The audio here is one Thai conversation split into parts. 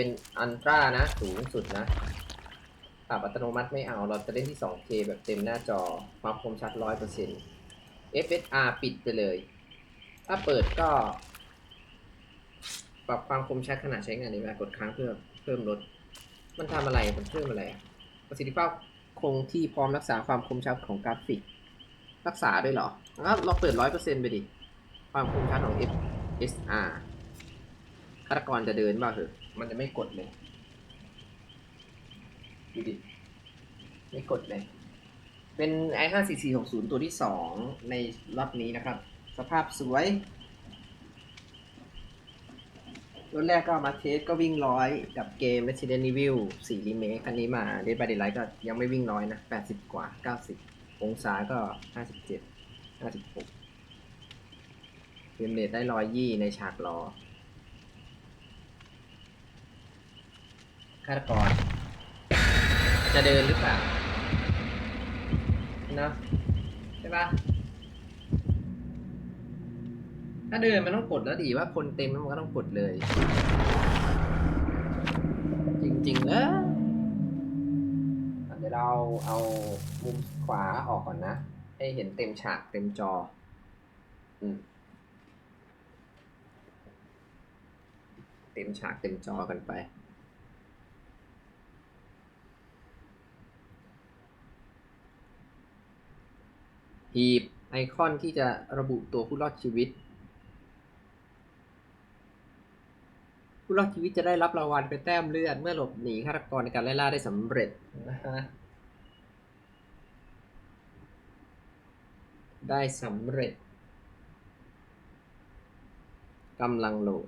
เป็นอันตรานะ สูงสุดนะปรับอัตโนมัติไม่เอา เราจะเล่นที่ 2K แบบเต็มหน้าจอ ความคมชัด 100% FSR ปิดไปเลย ถ้าเปิดก็ ปรับความคมชัดขณะใช้งานในเวลากดค้างเพื่อเพิ่มลด มันทำอะไร มันเพิ่มอะไรอะประสิทธิภาพคงที่พร้อมรักษาความคมชัดของกราฟิก รักษาด้วยเหรองั้นเราเปิด 100%ไปดิ ความคมชัดของ FSR ฆาตกรจะเดินบ้าเหอะ มันจะไม่กดเลยดูดิไม่กดเลย เป็น i 5 4 4 6 0 ตัวที่สองในล็อตนี้นะครับ สภาพสวยรุ่นแรกก็มาเทสก็วิ่งร้อยกับเกม Resident Evil 4 Remake คันนี้มา Dead by Daylight ก็ยังไม่วิ่งร้อยนะ 80 กว่า 90 องศาก็ 57 56เฟรมเรทได้ร้อยยี่ในฉากรอาตกร จะเดินหรือเปล่านะใช่ปะถ้าเดินมันต้องกดแล้วดีว่าคนเต็มแล้วมันก็ต้องกดเลย จริงๆเออเดี๋ยวเราเอามุมขวาออกก่อนนะ ให้เห็นเต็มฉากเต็มจอ อืมเต็มฉากเต็มจอกันไป หีบไอคอนที่จะระบุตัวผู้รอดชีวิต ผู้รอดชีวิตจะได้รับรางวัลเป็นแต้มเลือด เมื่อหลบหนีฆาตกรในการไล่ล่าได้สำเร็จนะฮะได้สำเร็จกำลังโหลด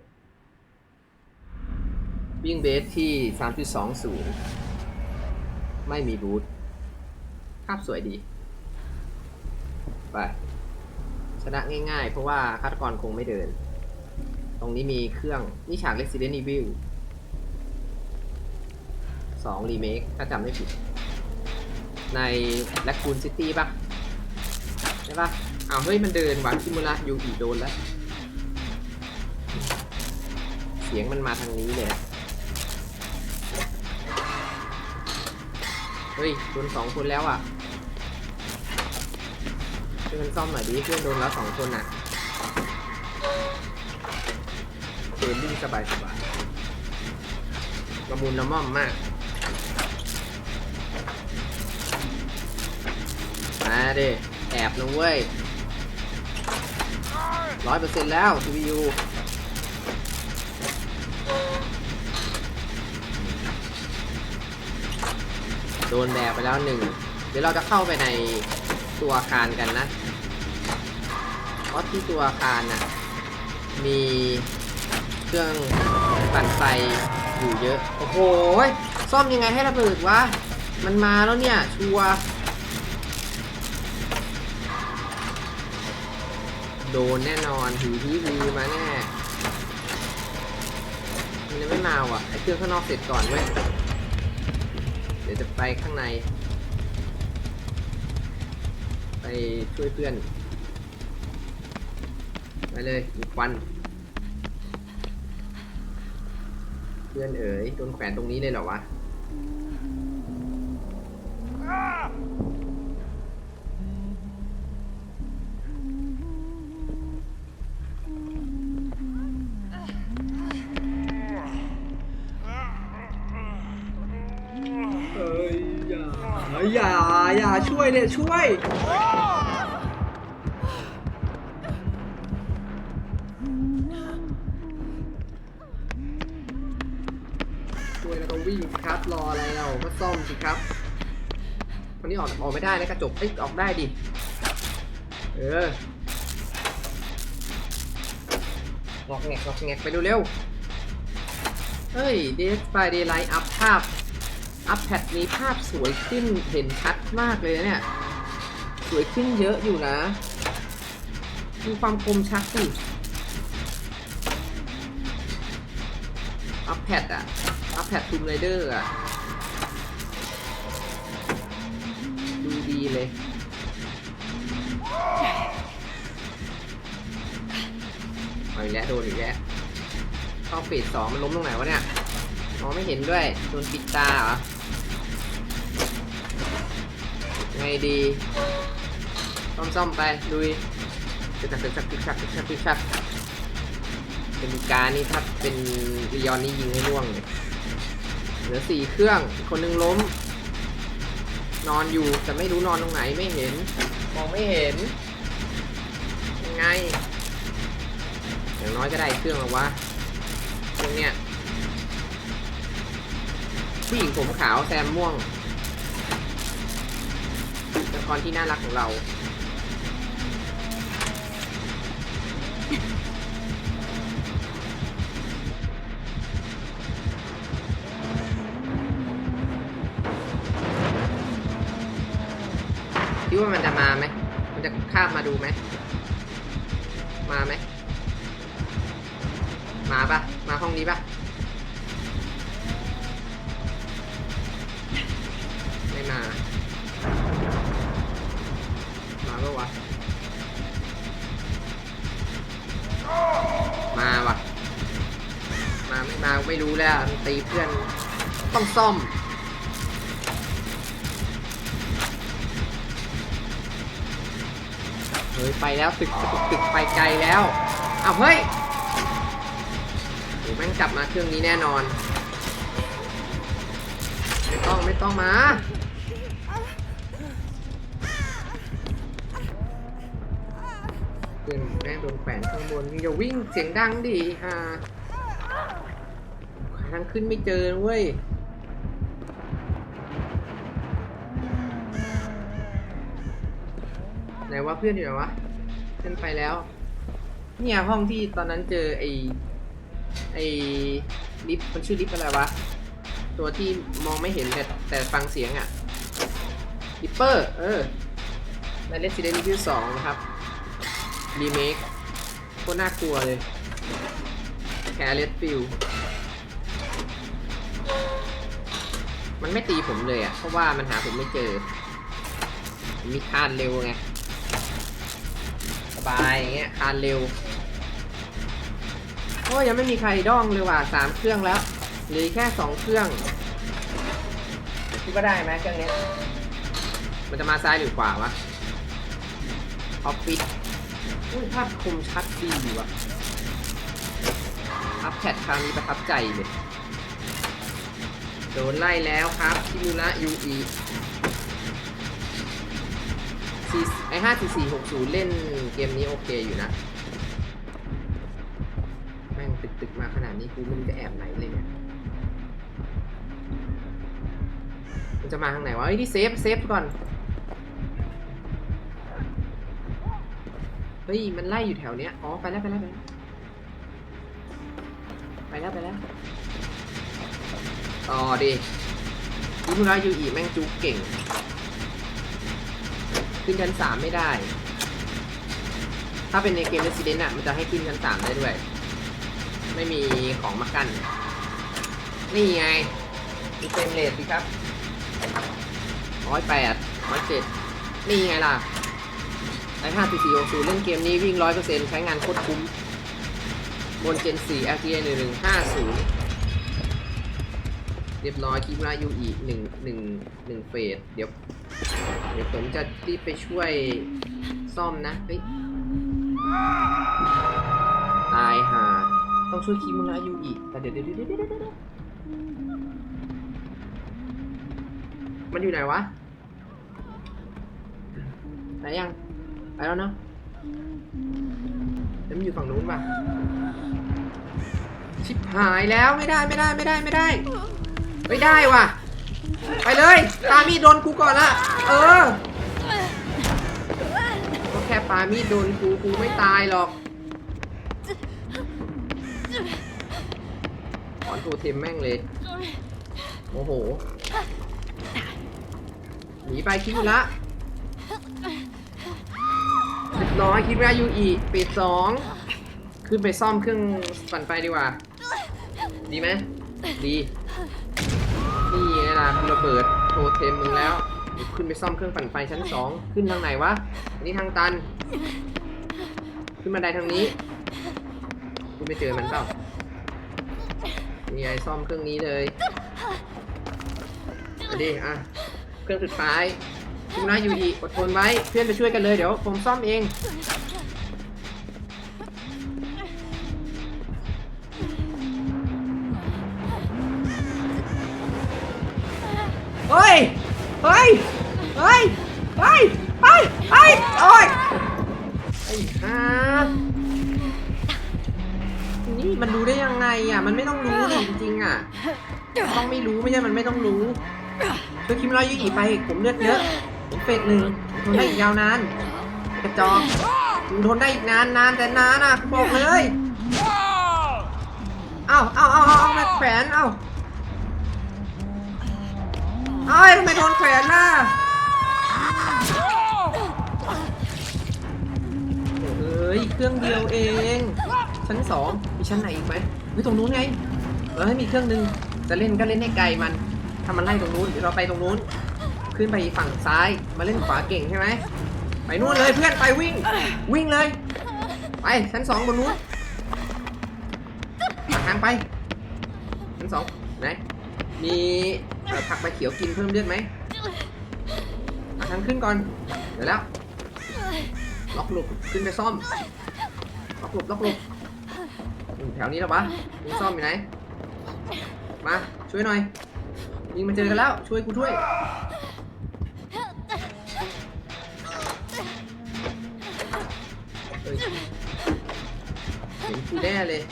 วิ่งเบสที่ 3.20 ไม่มีบูทภาพสวยดี ไป ชนะง่ายๆ เพราะว่าฆาตกรคงไม่เดิน ตรงนี้มีเครื่อง นี่ฉาก Resident Evil 2 Remake ถ้าจำไม่ผิด ใน Raccoon City ปะใช่ปะอ้าวเฮ้ย มันเดินวันคิมุระยูอีโดนแล้ว เสียงมันมาทางนี้เลยอะเฮ้ยโดนสองคนแล้วอะ ช่วยกันซ่อมหน่อยดิเพื่อนโดนแล้วสองคนอะเดินวิ่งสบายสบายๆละมุนละม่อมมากมาด้แอบนะเว้ยร้อยเปอร์เซ็นต์แล้ว CPU โดนแบกไปแล้วหนึ่งเดี๋ยวเราจะเข้าไปใน ตัวอาคารกันนะเพราะที่ตัวอาคารน่ะ มีเครื่องปั่นไฟอยู่เยอะ โอ้โห ซ่อมยังไงให้ระเบิดวะ มันมาแล้วเนี่ย ชัว โดนแน่นอนถือทีวีมาแน่ มันยังไม่มาว่ะ ไอเครื่องข้างนอกเสร็จก่อนเว้ย เดี๋ยวจะไปข้างใน ช่วยเพื่อน ไปเลยมีควัน เพื่อนเอ๋ยโดนแขวนตรงนี้เลยเหรอวะ เอ้ยอย่าอย่าอย่าช่วยเนี่ยช่วย นี้ออกออกไม่ได้นะกระจกเอ้ยออกได้ดิ เอองอกแงกงอกแงกไปเร็วๆเฮ้ย Dead by Daylight อัพภาพ อัพแพดนี้ภาพสวยขึ้นเห็นชัดมากเลยนะเนี่ย สวยขึ้นเยอะอยู่นะมีความคมชัดสิอัพแพดอะอัพแพดทูมไรเดอร์อะ เลย เอาอีกแล้วโดนอีกแล้วเข้าเฟสสองมันล้มตรงไหนวะเนี่ยมองไม่เห็นด้วย โดนปิดตาเหรอ ไงดีซ่อมๆไปลุยตึกชักตึกชักตึกชักตึกชักตึกชักเป็นการนี่ถ้าเป็นลีออนนี่ยิงให้ล่วงเลยเหลือสี่เครื่อง คนนึงล้ม นอนอยู่แต่ไม่รู้นอนตรงไหนไม่เห็น มองไม่เห็น ยังไง อย่างน้อยก็ได้เครื่องหรอวะตรงเนี้ยผู้หญิงผมขาวแซมม่วงละครที่น่ารักของเรา ว่ามันจะมาไหม มันจะข้ามมาดูไหม มาไหม มาปะมาห้องนี้ปะไม่มา มาปะวะ มาวะมาไม่มาไม่รู้แล้วตีเพื่อนต้องซ่อม ฮ้ยไปแล้วตึกตึกตึกไปไกลแล้วอ้าวเฮ้ยโหแม่งกลับมาเครื่องนี้แน่นอน ไม่ต้องไม่ต้องมาเพื่อนแม่งโดนแขวนข้างบนอย่าวิ่งเสียงดังดิฮ่าทางขึ้นไม่เจอเว้ย ไหนว่าเพื่อนอยู่ไหนวะเพื่อนไปแล้ว เนี่ยห้องที่ตอนนั้นเจอไอไอลิฟต์มันชื่อลิฟต์อะไรวะ ตัวที่มองไม่เห็นแต่แต่ฟังเสียงอะลิปเปอร์ เออใน Resident Evil 2นะครับ รีเมคโคตรน่ากลัวเลยแคร์เลสฟิลมันไม่ตีผมเลยอะ่ะ เพราะว่ามันหาผมไม่เจอ มีคานเร็วไง บายอย่างเงี้ยคานเร็วโอ้ยยังไม่มีใครด้องเลยว่ะสามเครื่องแล้วหลือแค่สองเครื่องคิดว่าได้ไหมเครื่องนี้มันจะมาซ้ายหรือขวาวะออฟฟิศอุ้ยภาพคมชัดดีว่ะอัพแพดคราวนี้ประทับใจเลยโดนไล่แล้วครับคิมูระยูอี ไอห้าสี่สี่หกศูนย์เล่นเกมนี้โอเคอยู่นะ แม่งตึกตึกมาขนาดนี้กูมันจะแอบไหนเลยเนี่ย มันจะมาทางไหนวะเฮ้ที่เซฟเซฟก่อน เฮ้ย มันไล่อยู่แถวเนี้ย อ๋อ ไปแล้วไปแล้วไปแล้วไปแล้วไปแล้วต่อดิยูมุระยูอีแม่งจุกเก่ง ขึ้นชั้นสามไม่ได้ ถ้าเป็นในเกม Resident อะ มันจะให้ขึ้นชั้นสามได้ด้วย ไม่มีของมากั้น นี่ไงมีเฟรมเรทสิครับร้อยแปดร้อยเจ็ดนี่ไงล่ะไอ5 4 4 6 0เล่นเกมนี้วิ่ง100%ใช้งานโคตรคุ้ม บน Gen 4 LTA 1150เรียบร้อยคลิปละยูอีกหนึ่งหนึ่งหนึ่งเฟสเดี๋ยว เดี๋ยวผมจะรีบไปช่วยซ่อมนะเฮ้ยตายห่าต้องช่วยคิมุระยูอีกแต่เดี๋ยวเดี๋ยวเดี๋ยวเดี๋ยวเดี๋ยวเดี๋ยวมันอยู่ไหนวะไหนยังไปแล้วเนาะแล้วมันอยู่ฝั่งนู้นป่ะชิบหายแล้วไม่ได้ไม่ได้ไม่ได้ไม่ได้ ไม่ได้ว่ะ ไปเลยตามีดโดนกูก่อนละ เออก็แค่ปามีดโดนกูกูไม่ตายหรอกถอนตัวเทมแม่งเลยโอ้โห หนีไปคิดละเรียบร้อยคิดว่ายูอีเฟสสอง ขึ้นไปซ่อมเครื่องปั่นไฟดีกว่า ดีไหมดี นี่ไงล่ะระเบิดโทเทมมึงแล้วขึ้นไปซ่อมเครื่องปั่นไฟชั้นสองขึ้นทางไหนวะอันนี้ทางตัน ขึ้นบันไดทางนี้คุณไปเจอมันเปล่ามีไอซ่อมเครื่องนี้เลยมาดิอะเครื่องสุดท้ายคุณน้าอยู่อีกอดทนไว้เพื่อนไปช่วยกันเลยเดี๋ยวผมซ่อมเอง เฮ้ย เฮ้ย เฮ้ย เฮ้ย เฮ้ย โอ้ยไอ้ห่านี่มันรู้ได้ยังไงอะ มันไม่ต้องรู้จริงๆอะ ต้องไม่รู้ไม่ใช่ มันไม่ต้องรู้ช่วยคิมรอยยูอีไป ผมเลือดเยอะ ผมเฟสหนึ่งทนได้อีกยาวนานกระจอกผมทนได้อีกนานนานแต่นานอะบอกเลย เอ้าเอ้าเอ้าเอ้าเอามาแขวนเอ้า เอ้ยทำไมโดนแขวนล่ะเฮ้ยเครื่องเดียวเอง ชั้นสองมีชั้นไหนอีกไหมเฮ้ยตรงนู้นไงเออให้มีเครื่องหนึงจะเล่นก็เล่นให้ไกลมันถ้ามันไล่ตรงนู้นเดี๋ยวเราไปตรงนู้น ขึ้นไปฝั่งซ้ายมาเล่นขวาเก่งใช่ไหมไปนู่นเลยเพื่อนไปวิ่ง วิ่งเลย ไปชั้นสองบนนู้นหาทางไปชั้นสองไหน มีเอ่อผักใบเขียวกินเพิ่มเลือดไหมหาทางขึ้นก่อน เดี๋ยวแล้ว ล็อกหลบขึ้นไปซ่อม ล็อกหลบล็อกหลบอยู่แถวนี้แล้วปะมีซ่อมอยู่ไหน มาช่วยหน่อยยิงมาเจอกันแล้ว ช่วยกูช่วย เฮ้ยเห็นกูแน่เลย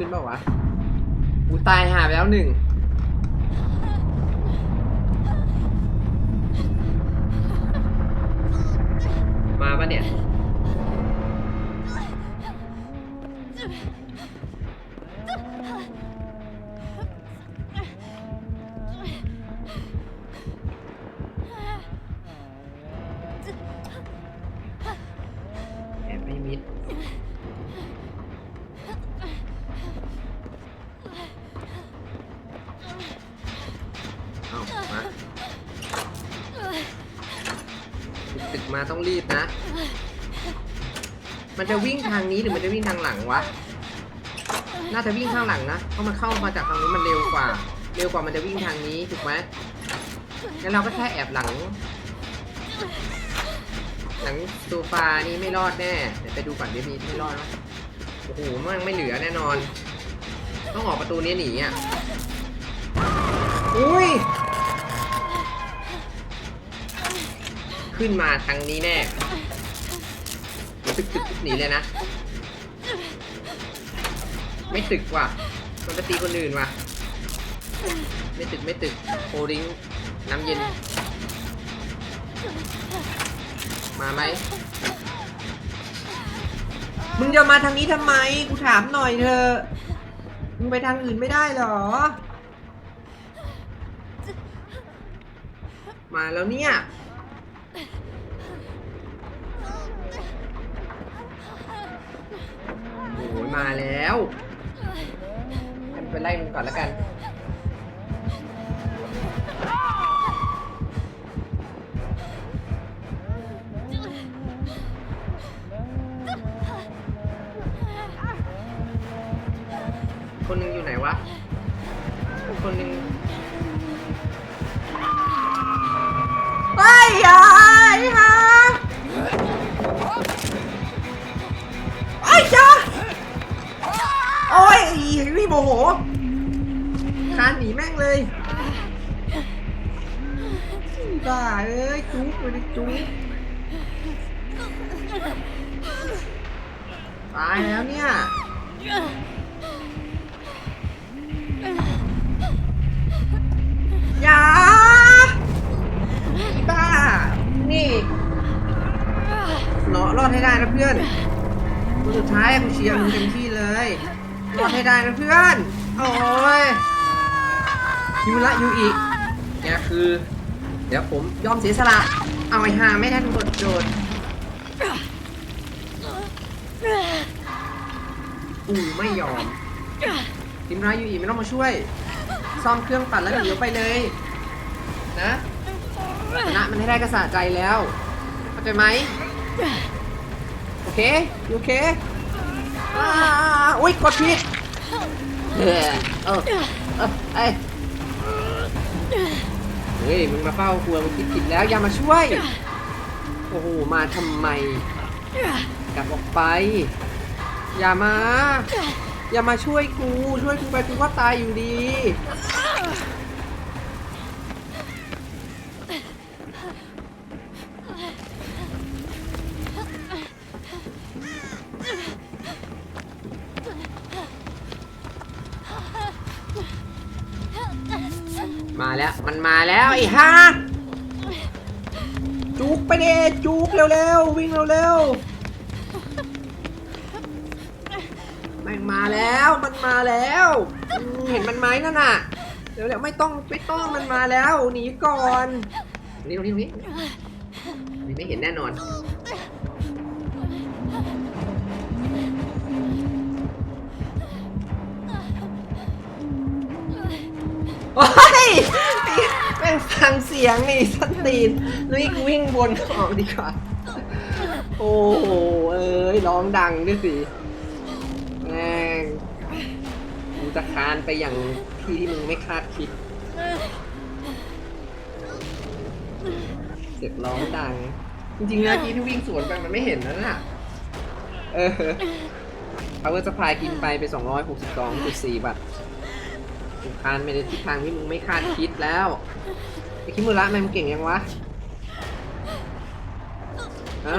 ขึ้นเปล่าวะกูตายหาไปแล้วหนึ่งมาปะเนี่ย จะวิ่งทางนี้หรือมันจะวิ่งทางหลังวะ น่าจะวิ่งข้างหลังนะ เพราะมันเข้ามาจากทางนี้มันเร็วกว่า เร็วกว่ามันจะวิ่งทางนี้ถูกไหมงั้นเราก็แค่แอบหลัง หลังโซฟานี่ไม่รอดแน่ เดี๋ยวไปดูก่อนเดี๋ยวมีไม่รอดไหมโอ้โหมันไม่เหลือแน่นอน ต้องออกประตูนี้หนีอะ อุ้ย ขึ้นมาทางนี้แน่ ตึกตึกตึกหนีเลยนะ ไม่ตึกว่ะมันไปตีคนอื่นว่ะ ไม่ตึกไม่ตึกโอริงน้ำเย็น มาไหมมึงจะมาทางนี้ทำไม กูถามหน่อยเถอมึงไปทางอื่นไม่ได้หรอ มาแล้วเนี่ย โอ้ย มาแล้วกันไปไล่มันก่อนแล้วกันคนหนึ่งอยู่ไหนวะ คนหนึ่งไปยาย โมโหคานหนีแม่งเลยบ้าเอ้ยจุ๊บเลยจุ๊บตายแล้วเนี่ยอย่าอีบ้า นี่เนาะรอดให้ได้นะเพื่อนคนสุดท้ายกูเชียร์มึงเต็มที่เลย รอดให้ได้นะเพื่อน โอ้ยยูละยูอีกเนี่ยคือ เดี๋ยวผมยอมเสียสละ เอาไอ้ห่าไม่ทันกดโจทย์อูไม่ยอมทีมร้ายยูอีไม่ต้องมาช่วย ซ่อมเครื่องปั่นแล้วเดี๋ยวไปเลย นะชนะมันให้ได้ก็สะใจแล้ว เข้าใจไหม โอเค โอเค อ่าอุ้ยกดผิดเออเออเออเอ้ยเฮ้ยมึงมาเฝ้าครัวมึงคิดผิดแล้วอย่ามาช่วย โอ้โหมาทำไม กลับออกไป อย่ามา อย่ามาช่วยกู ช่วยกูไปกูก็ตายอยู่ดี มันมาแล้วไอ้ห่าจุกไปเดจุกเร็วๆวิ่งเร็วๆมันมาแล้วมันมาแล้วเห็นมันไหมนั่นน่ะเดี๋ยวเดี๋ยวไม่ต้องไม่ต้องมันมาแล้วหนีก่อนนี่ตรงนี้ตรงนี้นี่ไม่เห็นแน่นอนโอ้ย ฟังเสียงนี่สตีนนี่วิ่งบนออกดีกว่า โอ้โห เอ้ยร้องดังด้วยสิแม่งกูจะคานไปอย่างที่ที่มึงไม่คาดคิด เสียงร้องดัง จริงๆนะกี้ที่วิ่งสวนไปมันไม่เห็นนั่นน่ะ เออ power supply กินไปไป 262.4บาท กูคานไปในทิศทางที่มึงไม่คาดคิดแล้ว คิมุระแม่งมันเก่งยังวะฮะ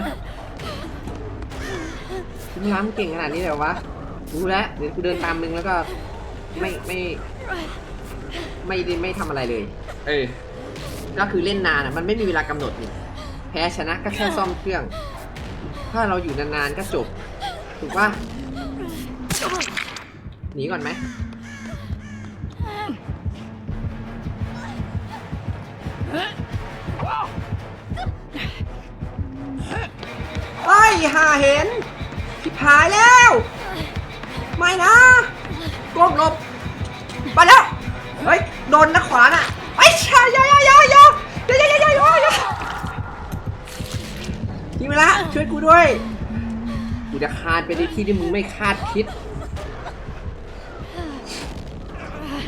คิมุระมันเก่งขนาดนี้เลยวะรู้แล้วเดี๋ยวกูเดินตามมึงแล้วก็ไม่ไม่ ไม่ได้ไม่ทำอะไรเลย เออก็คือเล่นนานอะมันไม่มีเวลากำหนดนี่แพ้ชนะก็แค่ซ่อมเครื่อง ถ้าเราอยู่นานๆก็จบ ถูกป่ะหนีก่อนไหม หาเห็นทิพายแล้ว ไม่นะก้มหลบไปแล้วเฮ้ยโดนนะขวาน่ะไอ้ชายยายายายายายายายายายาทีเวลาช่วยกูด้วยกูจะคานไปในที่ที่มึงไม่คาดคิด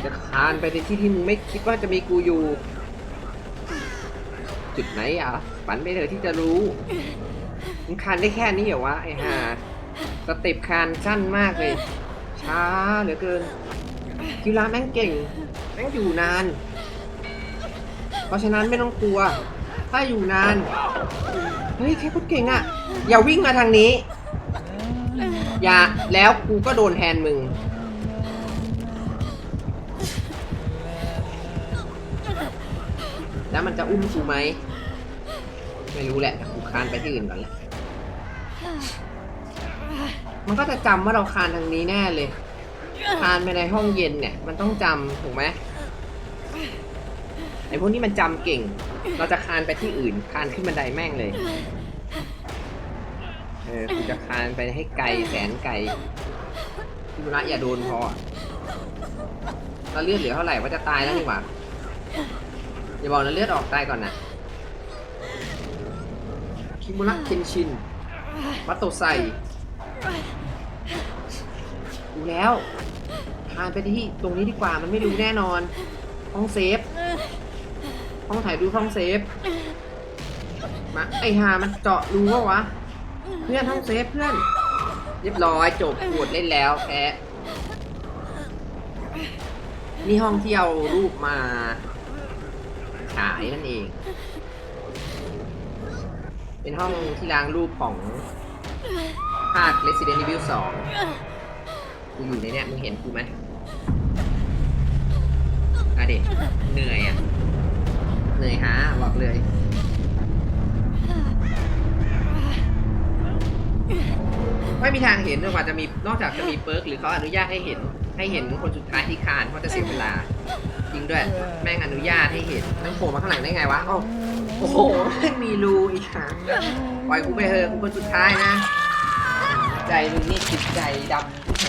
จะคานไปในที่ที่มึงไม่คิดว่าจะมีกูอยู่ จุดไหนอะฝันไปเถอะที่จะรู้ มึงคานได้แค่นี้เหรอวะไอ้ห่าสเต็ปคานสั้นมากเลย ช้าเหลือเกินกีฬาแม่งเก่ง แม่งอยู่นาน เพราะฉะนั้นไม่ต้องกลัว ถ้าอยู่นาน เฮ้ยแค่พูดเก่งอะ่ะอย่าวิ่งมาทางนี้ อย่าแล้วกูก็โดนแทนมึงแล้วมันจะอุ้มกูไหม ไม่รู้แหละกูคานไปที่อื่นก่อนแหละ มันก็จะจำว่าเราคานทางนี้แน่เลย คานไปในห้องเย็นเนี่ย มันต้องจำถูกไหมไอ้พวกนี้มันจำเก่ง เราจะคานไปที่อื่น คานขึ้นบันไดแม่งเลย เออกูจะคานไปให้ไกลแสนไกลคุณระอย่าโดนพอเราเลือดเหลือเท่าไหร่ว่าจะตายแล้วนี่หว่าอย่าบอกนะเลือดออกตายก่อนนะคิมุระเคนชิน วัตโตไซดูแล้วทานไปที่ตรงนี้ดีกว่ามันไม่รู้แน่นอน ห้องเซฟ ห้องถ่ายรูปห้องเซฟ มาไอฮามันเจาะรูวะวะ เพื่อนห้องเซฟเพื่อน เรียบร้อยจบปวดเล่นแล้วแพ้นี่ห้องที่เอารูปมาฉายนั่นเอง เป็นห้องที่ล้างรูปของภาค Resident Evil 2 กูอยู่ในเนี้ยมึงเห็นกูไหมอะเด็เหนื่อยอะ เหนื่อยหาบอกเลยไม่มีทางเห็นจนกว่าจะมีนอกจากจะมีเปิร์กหรือเขาอนุญาตให้เห็น ให้เห็นคนสุดท้ายที่คานเพราะจะเสียเวลา จริงด้วย แม่งอนุญาตให้เห็นนั่งโผล่มาข้างหลังได้ไงวะโอ้ โอ้โหแม่งมีรูอีกค่ะปล่อยกูไปเถอะกูคนสุดท้ายนะ ใจมึงนี่จิตใจดำที่ไหน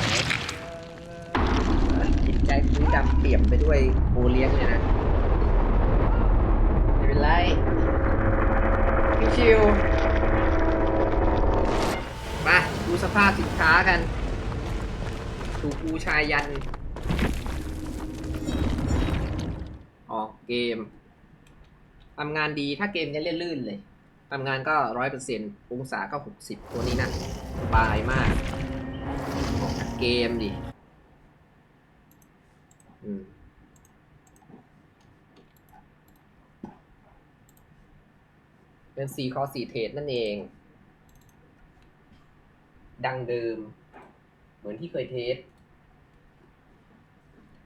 จิตใจมึงดำเปี่ยมไปด้วยโอเลี้ยงเลยนะ ไม่เป็นไรชิวๆมาดูสภาพสินค้ากันถูกอูชายยัน ออกเกม ทำงานดีถ้าเกมเนี้ยเล่นลื่นเลยทำงานก็ร้อยเปอร์เซ็นต์องศาก็หกสิบตัวนี้นะสบายมากออกจากเกมดิอืมเป็น4คอ4เทรดนั่นเอง ดังเดิม เหมือนที่เคยเทส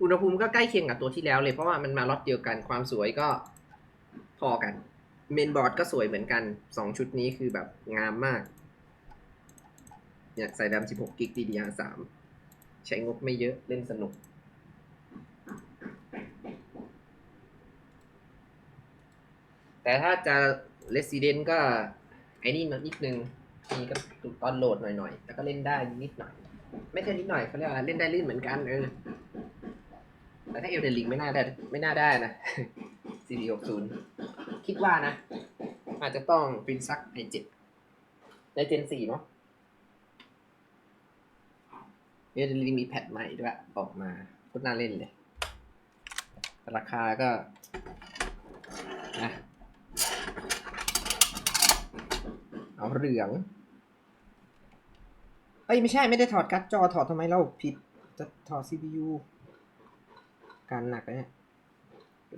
อุณหภูมิก็ใกล้เคียงกับตัวที่แล้วเลยเพราะว่ามันมาล็อตเดียวกันความสวยก็ พอกัน เมนบอร์ดก็สวยเหมือนกัน2ชุดนี้คือแบบงามมาก เนี่ยใส่ดำ16กิก DDR3 ใช้งบไม่เยอะเล่นสนุก แต่ถ้าจะ Resident ก็ ไอ้นี่มานิดนึงมีก็ตุกตอนโหลดหน่อยๆ แล้วก็เล่นได้นิดหน่อย ไม่ใช่นิดหน่อยเขาเรียกว่าเล่นได้ลื่นเหมือนกันเออแต่ถ้าเอลเดนลิงไม่น่าได้ ไม่น่าได้นะ 4460คิดว่านะ อาจจะต้องเป็นซักไอเจ็ดในเจนสี่เนาะเอลเดนลิงมีแพทใหม่ด้วยออกมาโคตรน่าเล่นเลย ราคาก็นะเอาเหลืองเอ้ยไม่ใช่ไม่ได้ถอดการ์ดจอถอดทำไมเราผิดจะถอด CPU การหนักเนี่ย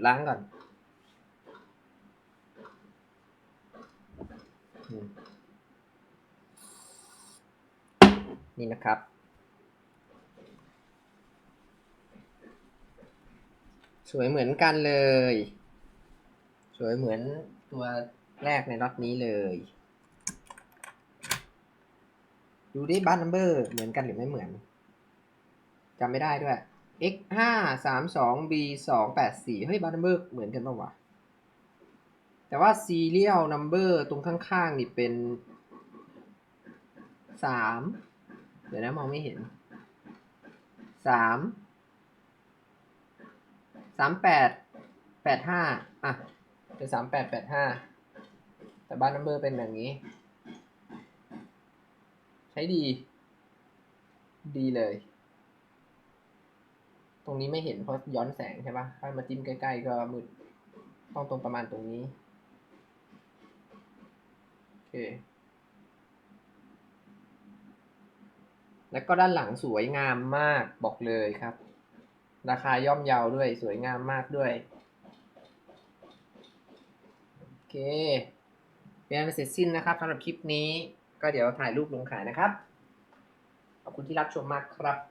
ล้างก่อนอืม นี่นะครับ สวยเหมือนกันเลย สวยเหมือนตัวแรกในล็อตนี้เลย ดูดิบัตนัมเบอร์เหมือนกันหรือไม่เหมือนจำไม่ได้ด้วย x ห้าสามสอง b สองแปดสี่เฮ้ยบัตนัมเบอร์เหมือนกันปะวะ แต่ว่า serial number ตรงข้างๆ นี่เป็นสามเดี๋ยวนะมองไม่เห็นสามสามแปดแปดห้าอะ เป็นสามแปดแปดห้าแต่บ้านนัมเบอร์เป็นอย่างนี้ ใช้ดี ดีเลย ตรงนี้ไม่เห็นเพราะย้อนแสงใช่ปะถ้ามาจิ้มใกล้ๆก็มืด ต้องตรงประมาณตรงนี้ ค แล้วก็ด้านหลังสวยงามมากบอกเลยครับ ราคาย่อมเยาวด้วยสวยงามมากด้วย โอเค เป็นอันเสร็จสิ้นนะครับสำหรับคลิปนี้ก็เดี๋ยวถ่ายรูปลงขายนะครับ ขอบคุณที่รับชมมากครับ